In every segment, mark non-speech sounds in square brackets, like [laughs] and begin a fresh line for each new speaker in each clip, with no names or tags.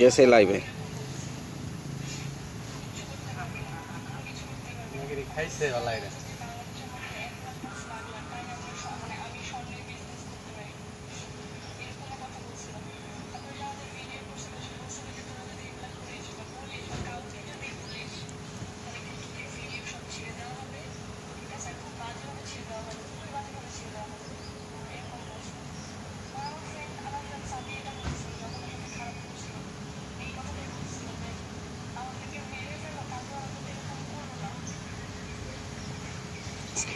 গেছে লাইভে
খাইছে ওলাই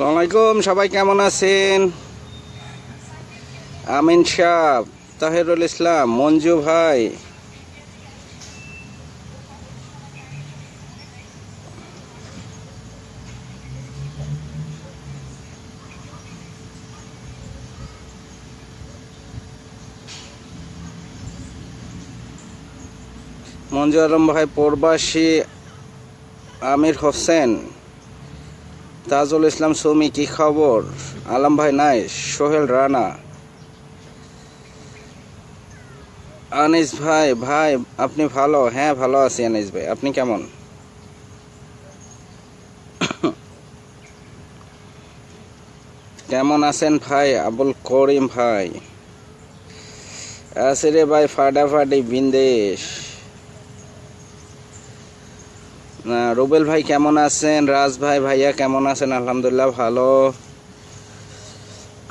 আলাইকুম সবাই কেমন আছেন? আমিন শাহ তাহেরুল ইসলাম, মঞ্জু ভাই। মঞ্জু আলম ভাই প্রবাসী আমির হোসেন। তাজুল ইসলাম সুমি, কি খবর? আলম ভাই নাই, সোহেল রানা। আনিস ভাই ভাই, আপনি ভালো? হ্যাঁ ভালো আছি আনিস ভাই, আপনি কেমন? কেমন আছেন ভাই? আবুল করিম ভাই। আসিরে ভাই, ফাটাফাটি বিন্দেশ। রুবেল ভাই কেমন আছেন? রাজ ভাই ভাইয়া কেমন আছেন? আলহামদুলিল্লাহ ভালো।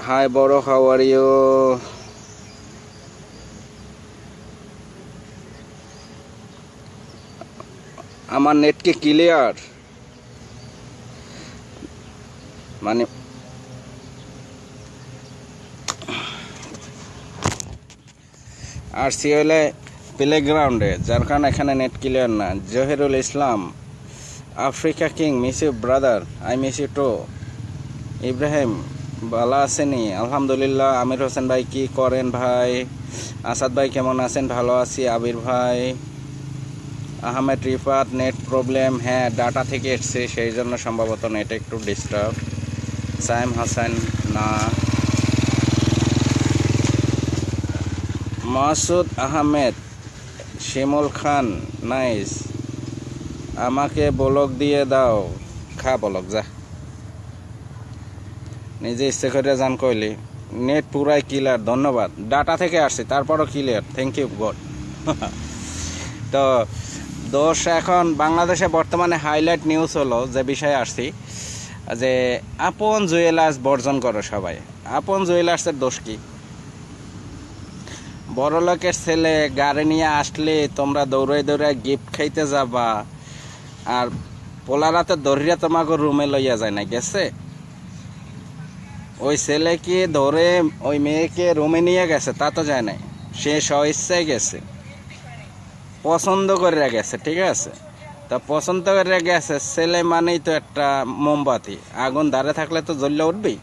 হাই, বড় খাওয়ার ইউ আমার নেট কি ক্লিয়ার মানে আর সি হলে প্লেগ্রাউন্ডে যার কারণে এখানে নেট ক্লিয়ার না। Zahirul Islam. Africa king, miss you brother, I miss you too. Ibrahim, ভালো আছেনি? আলহামদুলিল্লাহ। আমির হোসেন ভাই কি করেন ভাই? আসাদ ভাই কেমন আছেন? ভালো আছি। আবির ভাই? Ahmed Rifat, net problem. হ্যাঁ ডাটা থেকে এসছে, সেই জন্য সম্ভবত নেট একটু ডিস্টার্ব। সাইম হাসান, না। মাসুদ আহমেদ, শিমুল খান, নাইস। আমাকে বলক দিয়ে দাও। খা বলক, যা। নিজে ইচ্ছে করে যান কইলি, নেট পুরাই ক্লিয়ার ধন্যবাদ। ডাটা থেকে আসছি, তারপরও ক্লিয়ার থ্যাংক ইউ গড তো, দোষ এখন বাংলাদেশে বর্তমানে হাইলাইট নিউজ হলো যে বিষয়ে আসছি, যে আপন জুয়েলার্স বর্জন করো সবাই। আপন জুয়েলার্সের দোষ কি? বড় লোকের ছেলে গাড়ি নিয়ে আসলে তোমরা দৌড়ে দৌড়ে গিফট খাইতে যাবা। আর পোলারাতে দৌড়িয়া তোমাকে রুমে লইয়া যায় না, গেছে? ওই ছেলেকে ধরে ওই মেয়েকে রুমে নিয়ে গেছে, তা তো যায় নাই। সে স্বইচ্ছায় গেছে। পছন্দ করে গেছে, ঠিক আছে? তা পছন্দ করে গেছে, ছেলে মানেই তো একটা মোমবাতি। আগুন দাঁড়ে থাকলে তো জ্বললে উঠবেই।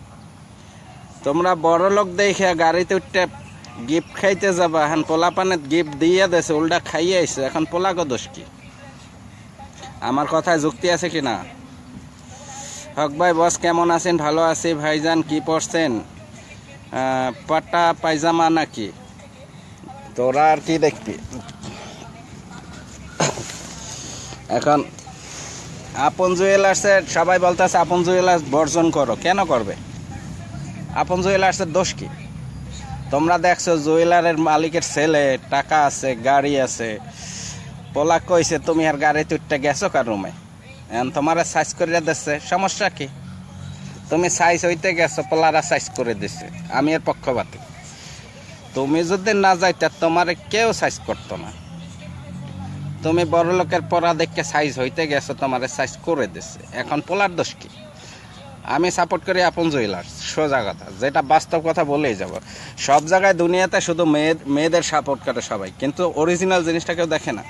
তোমরা বড় লোক দেখে গাড়িতে উঠতে গিফট খাইতে যাবা, এখন পোলা পানের গিফট দিয়ে দেছে উল্টা খাইয়ে আইছে, এখন পোলাকে দোষ কি? আমার কথায় যুক্তি আছে কি না হক ভাই বস কেমন আছেন? ভালো আছি। ভাইজান কি পড়ছেন? পাটা পায়জামা নাকি? তোরা আর কি দেখবি? এখন আপন জুয়েলার্সের সবাই বলতেছে আপন জুয়েলার্স বর্জন করো। কেন করবে? আপন জুয়েলার্সের দোষ কি? তোমরা দেখছ জুয়েলারের মালিকের ছেলে টাকা আছে গাড়ি আছে পোলা কইছে, তুমি আর গাড়ি তুইটা গেছো কার রুমে? এখন তোমার সাইজ করে দিচ্ছে সমস্যা কি? তুমি সাইজ হইতে গেছো, পোলারা সাইজ করে দিছে। আমি এর পক্ষপাতী। তুমি যদি না যাইতে, তোমার কেউ সাইজ করতো না। তুমি বড় লোকের পড়া দেখে সাইজ হইতে গেছো, তোমার সাইজ করে দিছে। এখন পোলার দোষ কি? আমি সাপোর্ট করি আপন জুয়েলার্স, সোজা কথা। যেটা বাস্তব কথা বলেই যাব। সব জায়গায় দুনিয়াতে শুধু মেয়ে মেয়েদের সাপোর্ট করে সবাই, কিন্তু অরিজিনাল জিনিসটা কেউ দেখে না।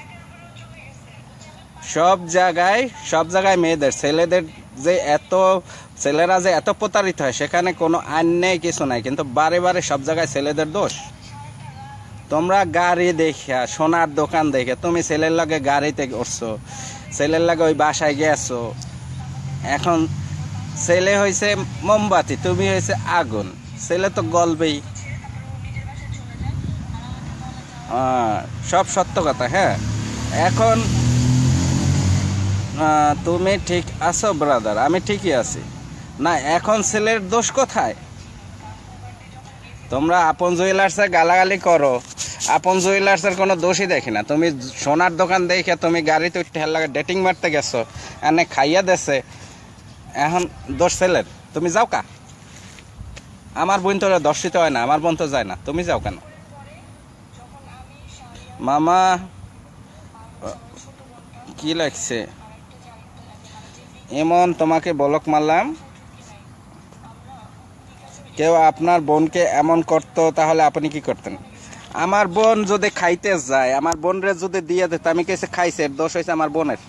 সব জায়গায় সব জায়গায় মেয়েদের, ছেলেদের যে এত, ছেলেরা যে এত প্রতারিত হয়, সেখানে কোনো আইন নেই, কিছু নাই, কিন্তু বারে বারে সব জায়গায় ছেলেদের দোষ। তোমরা গাড়ি দেখিয়া, সোনার দোকান দেখে তুমি ছেলের লগে গাড়িতে উঠছো ছেলের লগে ওই বাসায় গেছো এখন ছেলে হয়েছে মোমবাতি, তুমি হয়েছে আগুন, ছেলে তো গলবেই। সব সত্য কথা হ্যাঁ? এখন তুমি ঠিক আছো ব্রাদার আমি ঠিকই আছি। না, এখন ছেলের দোষ কোথায়? তোমরা আপন জুয়েলার্সে গালাগালি করো। আপন জুয়েলার্সের কোনো দোষই দেখি না। তুমি সোনার দোকান দেখে তুমি গাড়িতে উঠতে লাগে ডেটিং মারতে গেছো, এনে খাইয়া দেছে। এখন দোষ ছেলের। তুমি যাও কা? আমার বোন তো দর্শিত হয় না, আমার বোন তো যায় না। তুমি যাও কেন? মামা, কি লাগছে? এমন তোমাকে বলক মারলাম। কেউ আপনার বোনকে এমন করতো, তাহলে আপনি কি করতেন? আমার বোন যদি খাইতে যায়, আমার বোনরে যদি দিয়ে দিত আমি কেসে খাইছে দোষ হয়েছে আমার বোনের।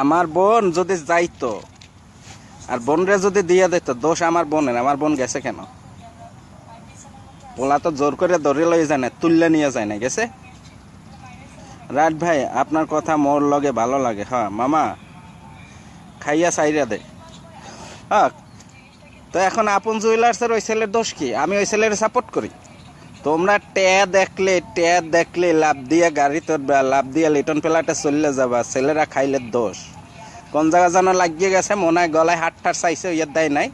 আমার বোন যদি যাইতো, আর বোনরে যদি দিয়ে দিত, দোষ আমার বোনের, আমার বোন গেছে কেন? ওলা তো জোর করে ধরে লই যায় না, তুললে নিয়ে যায় না, গেছে? রাট ভাই, আপনার কথা মোর লগে ভালো লাগে হ্যাঁ মামা। খাইয়া সাইরা দে। হ্যাঁ তো এখন আপন জুয়েলার্সের ওই ছেলের দোষ কি? আমি ওই ছেলের সাপোর্ট করি। তোমরা ট্যা দেখলে ট্যা দেখলে লাভ দিয়ে গাড়ি তোরবা লাভ দিয়ে লিটন পেলাটা চললে যাবা, ছেলেরা খাইলে দোষ। কোন জায়গা যেন লাগিয়ে গেছে, মনে হয় গলায় হাট ঠাট চাইছে ইয়ার দেয় নাই।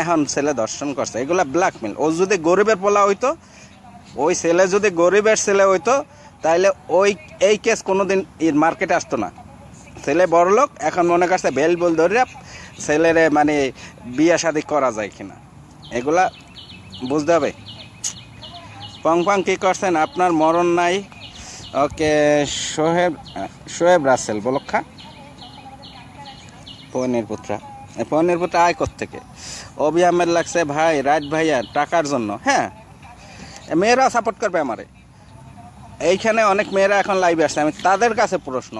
এখন ছেলে দর্শন করছে, এগুলা ব্ল্যাকমেল ও যদি গরিবের পোলা হইতো, ওই ছেলে যদি গরিবের ছেলে হইতো তাহলে ওই, এই কেস কোনোদিন মার্কেটে আসতো না। ছেলে বড় লোক, এখন মনে করছে বেল বল ধরে ছেলেরে মানে বিয়া শাদি করা যায় কিনা। এগুলা বুঝতে হবে। পং পং কী করছেন? আপনার মরণ নাই। ওকে, সোহেব সোহেব রাসেল বলক্ষা পয়নের পুত্রা। এই পয়নের পুত্রা আয় থেকে অবি আহমেদ লাগছে, ভাই, রাইট ভাইয়া, টাকার জন্য হ্যাঁ? মেয়েরা সাপোর্ট করবে আমারে। এইখানে অনেক মেয়েরা এখন লাইভে আসছে। আমি তাদের কাছে প্রশ্ন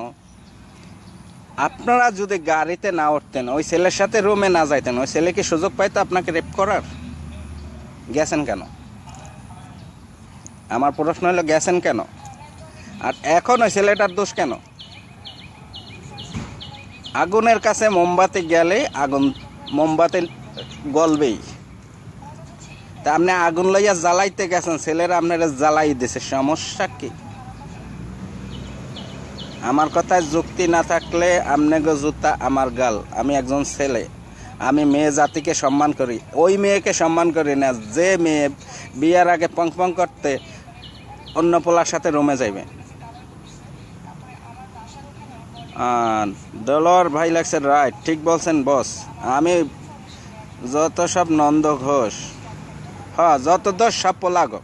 আপনারা যদি গাড়িতে না উঠতেন, ওই ছেলের সাথে রুমে না যাইতেন, ওই ছেলে কি সুযোগ পাইতো আপনাকে রেপ করার? গেছেন কেন? আমার প্রশ্ন হলো, গেছেন কেন? আর এখন ওই ছেলেটার দোষ কেন? আগুনের কাছে মোমবাতি গেলে আগুন, মোমবাতি গলবেই। তা আপনি আগুন লইয়া জ্বালাইতে গেছেন, ছেলেরা আপনারা জ্বালাই দিছে, সমস্যা কি? আমার কথায় যুক্তি না থাকলে আমনেগো জুতা আমার গাল। আমি একজন ছেলে। আমি মেয়ে জাতিকে সম্মান করি। ওই মেয়েকে সম্মান করি না, যে মেয়ে বিয়ার আগে পং পং করতে অন্য পোলার সাথে রুমে যাইবে। ডলর ভাই লাগছে রাইট ঠিক বলছেন বস। আমি যত সব নন্দ ঘোষ হ্যাঁ যত দোষ সব পোলাগো।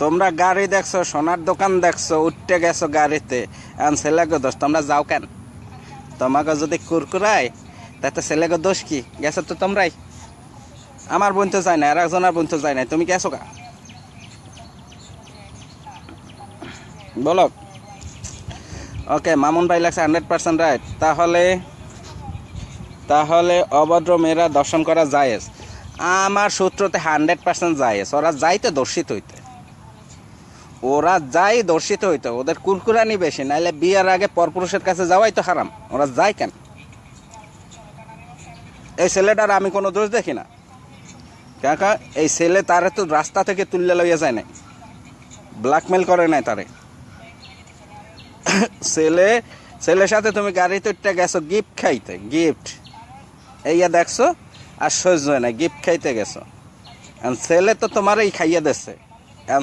তোমরা গাড়ি দেখছ, সোনার দোকান দেখছ, উঠতে গেছো গাড়িতে। এখন ছেলেকে দোষ, তোমরা যাও কেন? তোমাকে যদি কুরকুরায়, তাতে ছেলেকে দোষ কি? গেছো তো তোমরাই। আমার বোন তো যায় না, আর একজনের বোন তো যায় না, তুমি গেছো কা বলো। ওকে, মামুন ভাই লাগছে হান্ড্রেড পার্সেন্ট রাইট তাহলে তাহলে অভদ্র মেয়েরা দর্শন করা জায়েজ। আমার সূত্রতে হান্ড্রেড পার্সেন্ট জায়েজ, ওরা যাইতে দর্শিত হইতে। ওরা যাই দর্শিত হইতো, ওদের কুরকুরানি বেশি, নাইলে বিয়ার আগে পরপুরুষের কাছে যাওয়াই তো হারাম। ওরা যায় কেন? এই ছেলেটার আমি কোনো দোষ দেখি না। কাকা এই ছেলে তারে তো রাস্তা থেকে তুললে লইয়া যায় নাই। ব্ল্যাকমেল করে নাই তারে। ছেলে, ছেলের সাথে তুমি গাড়িতে উঠতে গেছো, গিফট খাইতে, গিফট। এইয়া দেখছ, আর সহ্য হয় না, গিফট খাইতে গেছো। ছেলে তো তোমারই খাইয়ে দিচ্ছে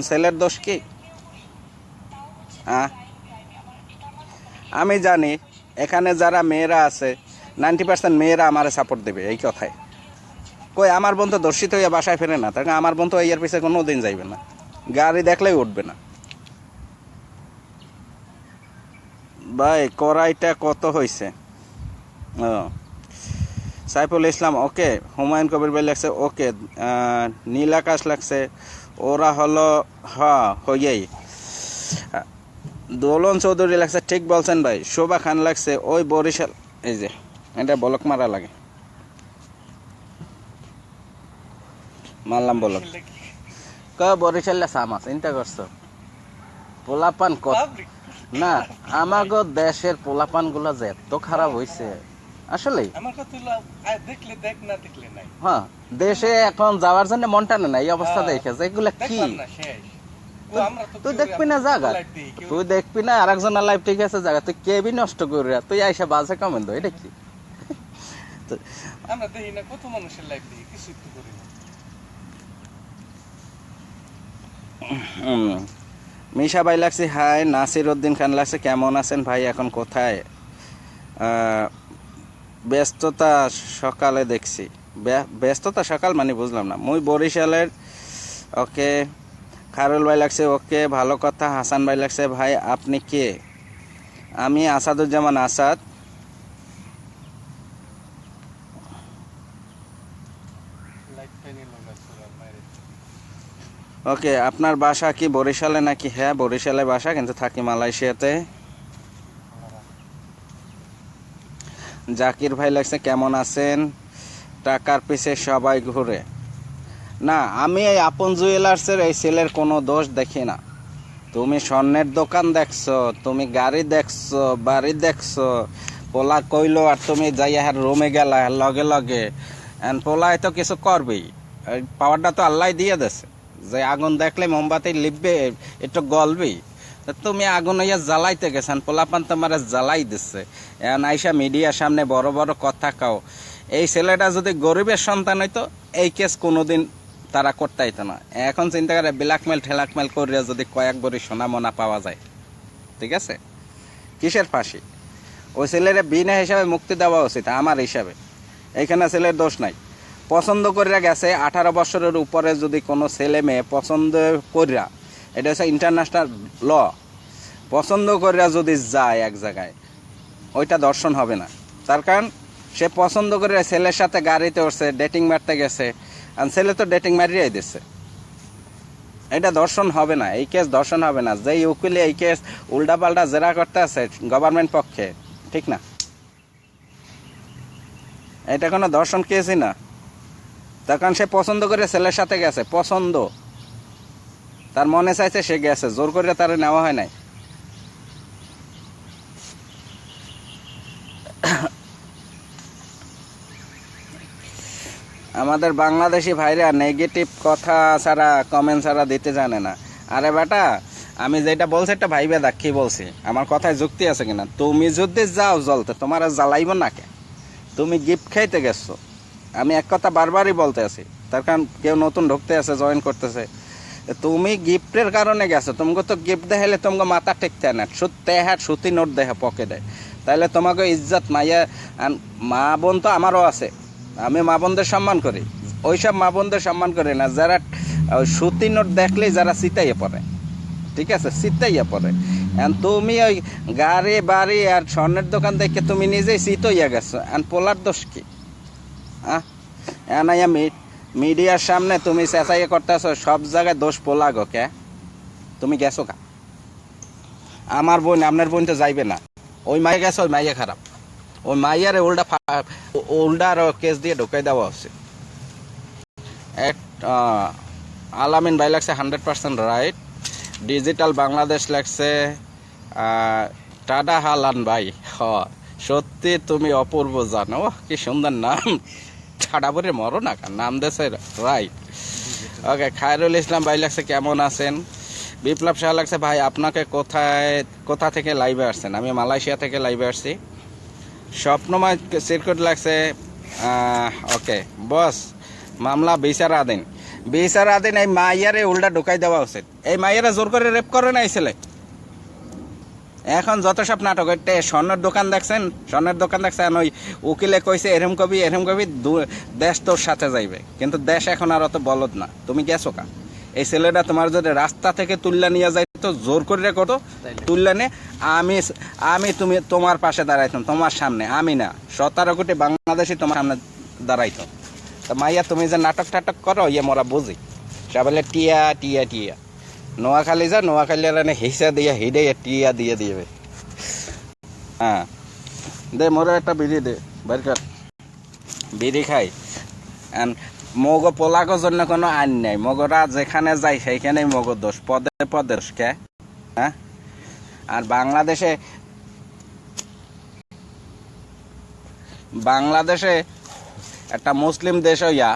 ছেলের দোষ কি? আমি জানি, এখানে যারা মেয়েরা আছে নাইনটি পার্সেন্ট মেয়েরা আমারে সাপোর্ট দেবে এই কথায়। কই, আমার বোন তো দর্শিত হইয়া বাসায় ফেরে না, তার আমার বোন তো এর পিছিয়ে কোনো দিন যাইবে না। গাড়ি দেখলেই উঠবে না। ভাই, কড়াইটা কত হয়েছে ও। সাইফুল ইসলাম, ওকে। হুমায়ুন কবির ভাই লাগছে ওকে। নীল আকাশ লাগছে ওরা হলো হ্যাঁ হইয়াই। দোলন চৌধুরী লাগছে ঠিক বলছেন ভাই। শোভা খান লাগছে ওই বরিশাল এই যে এটা বলক মারা লাগে। মারলাম বলক। ক বরিশালে সামা চিন্তা করছ? পোলাপান কত? না আমাগো দেশের পোলাপানগুলা যে এত খারাপ
আমার হলো আয় দেখলে দেখ না দেখলে নাই।
হ্যাঁ দেশে এখন যাওয়ার জন্য মনটা না এই অবস্থা
হ্যাঁ।
দেখেছে এগুলা কি? তুই দেখবি না
কেউ-
তুই দেখবি না আরেকজন লাইফ ঠিক আছে জায়গা তুই কেবি নষ্ট করি তুই আইসা বাজে কমেন্ট এটা কি?
আমরা দেখি না কত মানুষের লাইফ দিই কিছু একটু করি না।
মিশা ভাই লাগছে হাই নাসির উদ্দিন খান লাগছে কেমন আছেন ভাই? এখন কোথায়? আহ, ব্যস্ততা সকালে দেখছি। ব্য- ব্যস্ততা সকাল মানে বুঝলাম না। মুই বরিশালের ওকে খারুল ভাই লাগছে, ওকে ভালো কথা, হাসান ভাই লাগছে, ভাই আপনি কে? আমি আসাদুজ্জামান আসাদ। ওকে, আপনার বাসা কি বরিশালে নাকি? হ্যাঁ বরিশালে বাসা, কিন্তু থাকি মালয়েশিয়াতে। জাকির ভাই লাগছে, কেমন আছেন? টাকার পিছে সবাই ঘুরে। না, আমি এই আপন জুয়েলার্সের এই সেলের কোনো দোষ দেখি না। তুমি স্বর্ণের দোকান দেখছ, তুমি গাড়ি দেখছ, বাড়ি দেখছ। পোলা কইলো, আর তুমি যাই আর রুমে গেলা লগে লগে। এন্ড পোলায় তো কিছু করবেই। পাওয়ারটা তো আল্লাহ দিয়ে দেছে। যে আগুন দেখলে মোমবাতি লিপবে, একটু গলবেই। তুমি আগুন হইয়া জ্বালাইতে গেছেন পোলাপান তোমার জ্বালাই দিচ্ছে এখন আইসা মিডিয়ার সামনে বড় বড় কথা কাও। এই ছেলেটা যদি গরিবের সন্তান হইতো, এই কেস কোনোদিন তারা করতে হইতো না। এখন চিন্তা করে ব্ল্যাকমেল ঠেলাকমেল করিয়া যদি কয়েক বড়ি সোনা মোনা পাওয়া যায়। ঠিক আছে? কিসের ফাঁসি? ওই ছেলের বিনা হিসাবে মুক্তি দেওয়া উচিত, আমার হিসাবে। এখানে ছেলের দোষ নাই। পছন্দ করিয়া গেছে, আঠারো বছরের উপরে যদি কোনো ছেলে মেয়ে পছন্দ করিয়া এটা হচ্ছে ইন্টারন্যাশনাল ল পছন্দ করিয়া যদি যায় এক জায়গায়, ওইটা দর্শন হবে না। তার কারণ, সে পছন্দ করে ছেলের সাথে গাড়িতে উঠছে ডেটিং মারতে গেছে আর ছেলে তো ডেটিং মারিয়াই দিচ্ছে এটা দর্শন হবে না, এই কেস দর্শন হবে না। যেই উকিলে এই কেস উল্টাপাল্টা জেরা করতে আছে গভর্নমেন্ট পক্ষে, ঠিক না? এটা কোনো দর্শন কেসই না। তখন সে পছন্দ করে ছেলের সাথে গেছে, পছন্দ। তার মনে চাইছে সে গেছে, জোর করে তার নেওয়া হয় নাই। আমাদের বাংলাদেশি ভাইরা নেগেটিভ কথা ছাড়া কমেন্ট ছাড়া দিতে জানে না। আরে বেটা, আমি যেটা বলছি একটা ভাইবে দেখ বলছি? আমার কথায় যুক্তি আছে কিনা? তুমি যদি যাও জলতে, তোমার জ্বালাইব না কে? তুমি গিফট খাইতে গেছো। আমি এক কথা বারবারই বলতে আছি, তার কারণ কেউ নতুন ঢুকতে আছে জয়েন করতেছে। তুমি গিফটের কারণে গেছো, তোমাকে তো গিফট দেখাইলে তোমাকে মাথা ঠেকতে না। সুতে হাট সুতি নোট দেখে পকেটে তাহলে তোমাকে ইজ্জত মাইয়া মা বোন তো আমারও আছে। আমি মা বোনদের সম্মান করি। ওইসব মা বোনদের সম্মান করি না। যারা সুতি নোট দেখলেই যারা চিতাইয়ে পড়ে। ঠিক আছে? চিতাইয়া পড়ে। এখন তুমি ওই গাড়ি, বাড়ি আর স্বর্ণের দোকান দেখে তুমি নিজেই চিতইয়া গেছো। এখন পোলার দোষ কি? হ্যাঁ এনাইয়া মিডিয়ার সামনে তুমি চেঁচাইয়া করতেছো, সব জায়গায় দোষ পোলা গো কে? তুমি গেছো কা? আমার বোন, আপনার বোন তো যাইবে না। ওই মাইয়া গেছে, ওই মাইয়া খারাপ। ওই মাইয়ারে উল্টা আর কেস দিয়ে ঢুকাই দেওয়া উচিত এক আলামিন ভাই লাগছে hundred percent right digital Bangladesh লাগছে টাডা হালান ভাই। হ, সত্যি তুমি অপূর্ব জানো কি সুন্দর নাম। ঠাডাপুরে মরো না নাম দেশে রাইট ওকে, খায়রুল ইসলাম ভাই লাগছে কেমন আছেন? বিপ্লব শাহ লাগছে, ভাই, আপনাকে কোথায় কোথা থেকে লাইভে আসছেন? আমি মালয়েশিয়া থেকে লাইভে আসছি। স্বপ্নময় সিরকুট লাগছে। ওকে বস মামলা বিচার আদিন বিচারাধীন। বিচারাধীন এই মাইয়ারে উল্টা ঢুকাই দেওয়া উচিত। এই মাইয়ারে জোর করে রেপ করে না ছেলে। এখন যত সব নাটক এটা স্বর্ণের দোকান দেখছেন? স্বর্ণের দোকান দেখছেন? ওই উকিলে কইছে, এরম কবি এরম কবি দেশ তোর সাথে যাইবে। কিন্তু দেশ এখন আর অত বলদ না। তুমি গেছো কা? এই ছেলেটা তোমার যদি রাস্তা থেকে তুললা নিয়ে যাইতো জোর করে করতো তুললা নে আমি আমি তুমি তোমার পাশে দাঁড়াইতাম তোমার সামনে আমি না। সতেরো কোটি বাংলাদেশি তোমার সামনে দাঁড়াইতো তা মাইয়া তুমি যে নাটক টাটক করো ইয়ে মোরা বুঝি। সবাই টিয়া টিয়া টিয়া। নোয়াখালী যা নোয়াখালী এনে হিসা দিয়ে হিডে টিয়া দিয়ে দিবে হ্যাঁ। দে মোরে একটা বিড়ি দে বের কর। বিড়ি খাই। And মগ পোলাগোর জন্য কোনো আইন নাই। মগরা যেখানে যায় সেইখানেই মগ দোষ। পদে পদে কে? হ্যাঁ? আর বাংলাদেশে বাংলাদেশে একটা মুসলিম দেশ হইয়া,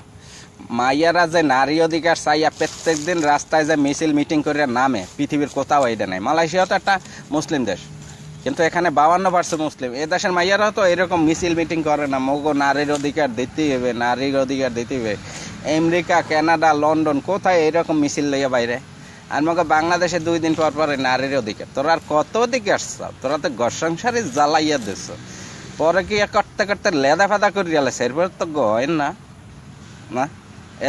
মাইয়ারা যে নারী অধিকার চাইয়া প্রত্যেক দিন রাস্তায় যে মিছিল মিটিং করিয়া নামে, পৃথিবীর কোথাও এইটা নাই। মালয়েশিয়াও তো একটা মুসলিম দেশ। কিন্তু এখানে বাউান্ন পার্সেন্ট মুসলিম। এ দেশের মাইয়ারাও তো এরকম মিছিল মিটিং করে না। মগো নারীর অধিকার দিতেই হবে, নারীর অধিকার দিতে হবে। আমেরিকা, কানাডা, লন্ডন, কোথায় এরকম মিছিল লইয়া বাইরে? আর মগে বাংলাদেশে দুই দিন পর পরে নারীর অধিকার। তোরা আর কত অধিকার চাও? তোরা তো ঘর জ্বালাইয়া দিস পরে কি করতে করতে লেদা ফেদা করে গেলে এরপর তো হয় না। না?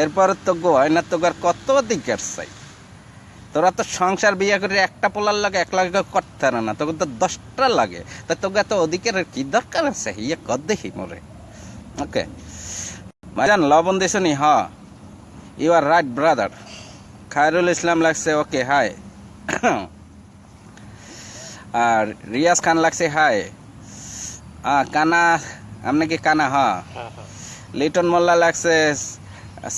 এরপর তো হয় না তো আর কত অধিকার চাই? তোরা তো সংসার বিয়ে করে একটা পোলার লাগে এক লাগে করতে না তোকে তো দশটা লাগে। তা তোকে এত অধিকারের কি দরকার আছে? ইয়ে কর দেখি মরে। ওকে। জান লবণ দিছনি হ। You are right brother Khairul Islam লাগছে ওকে হাই [coughs] আর রিয়াজ খান লাগছে হাই কানা আপনি কি কানা? হ্যাঁ
হ্যাঁ।
লিটন মোল্লা লাগছে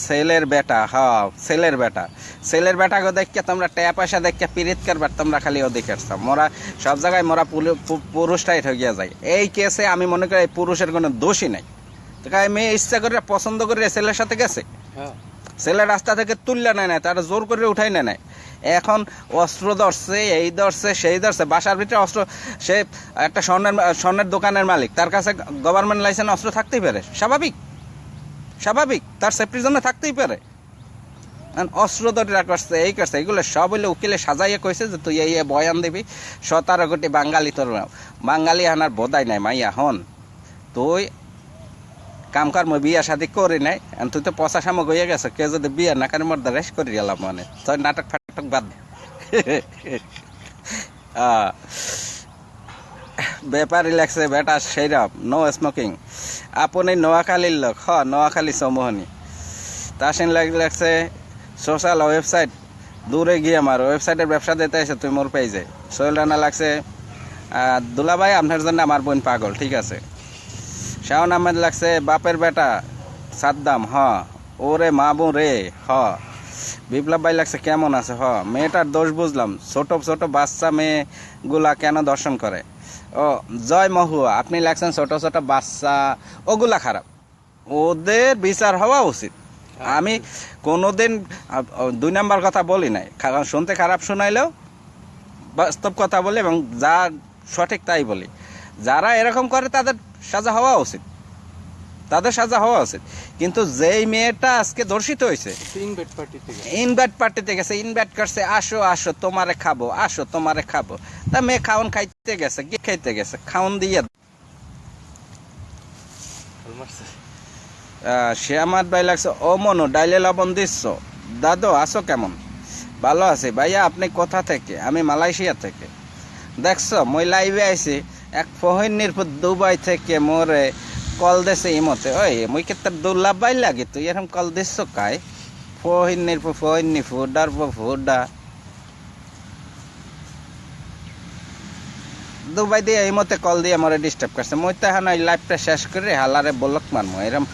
সেলের বেটা হ্যাঁ সেলের বেটা। সেলের বেটা গো দেখকে তোমরা ট্যাপ পয়সা দেখকে পিরিত করবার তোমরা খালি ওদিকে আসছো। মোরা সব জায়গায় মোরা পুরুষটাই ঠকিয়া যায়। এই কেসে আমি মনে করি এই পুরুষের কোনো দোষই নাই। তো মেয়ে ইচ্ছা করে পছন্দ করে ছেলের সাথে গেছে?
হ্যাঁ।
ছেলে রাস্তা থেকে তুললে নেয় না তারা জোর করে উঠাই নেয় নাই। এখন অস্ত্র ধরছে এই ধরছে সেই ধরছে বাসার ভিতরে অস্ত্র সে একটা স্বর্ণের স্বর্ণের দোকানের মালিক তার কাছে গভর্নমেন্ট লাইসেন্স অস্ত্র থাকতেই পারে স্বাভাবিক। স্বাভাবিক, তার সেফটির জন্য থাকতেই পারে। অস্ত্র ধরে করছে এই করছে, এগুলো সব হইলে উকিলে সাজাইয়া কইছে যে তুই এই বয়ান দিবি, সতেরো কোটি বাঙালি তোর বাঙালি আনার বোধাই নাই, মাইয়া, হন। তুই কর্ম বিয়া শাদি করি নাই তুই তো পচা সামক হয়ে গেছে কে যদি বিয়া না করে মোর রেস করে গেলাম মানে। তোর নাটক ফাটক বাদ দে। [laughs] ব্যাপারী লাগছে, বেটা সেইরম নো স্মোকিং আপনি নোয়াখালীর লোক, হ, নোয়াখালী সমোহনী। তাসিন লাগছে সোশ্যাল ওয়েবসাইট দূরে গিয়ে আমার ওয়েবসাইটের ব্যবসা দিতে এসে তুই মোর পেয়ে যায় সোহেল রানা লাগছে দুলাভাই, আপনার জন্য আমার বোন পাগল, ঠিক আছে। শাহন আহমেদ লাগছে, বাপের বেটা, সাদ্দাম, হ। ওরে মাবু রে, হ। বিপ্লব ভাই লাগছে, কেমন আছে, হ। মেয়েটার দোষ বুঝলাম, ছোট ছোট বাচ্চা মেয়েগুলা কেন দর্শন করে? ও জয় মহুয়া আপনি লাগছেন ছোট ছোট বাচ্চা ওগুলা খারাপ। ওদের বিচার হওয়া উচিত। আমি কোনোদিন দুই নাম্বার কথা বলি নাই। কারণ শুনতে খারাপ শোনাইলেও বাস্তব কথা বলি এবং যা সঠিক তাই বলি। যারা এরকম করে তাদের সাজা হওয়া উচিত। তাদের সাজা হওয়া উচিত। কিন্তু যেই মেয়েটা আজকে দর্শিত হয়েছে ইনভাইট পার্টিতে গেছে। ইনভাইট করছে আসো আসো তোমারে খাব আসো তোমারে খাব। তা মেয়ে খাওন খাইতে গেছে কি খাইতে গেছে? খাওন দিয়ে সে আমার ভাই লাগছে ও মনু ডাইলে লবণ দিচ্ছ? দাদু আসো কেমন? ভালো আছি ভাইয়া আপনি কোথা থেকে? আমি মালয়েশিয়া থেকে। দেখছ মই লাইভে আইছি এক ফহিনীর দুবাই থেকে মোরে কল দেশে ইমতে, ওই, মুই কে তোর বাই লাগে, তুই এরকম কল দেশ কাই? ফিনির ফহিনী ফুডার ফুডা। দুবাই দিয়ে এই মতে কল দিয়ে আমার ডিস্টার্ব করছে। মই তো এখন ওই লাইফটা শেষ করে, হালারে বলক মানবো এরকম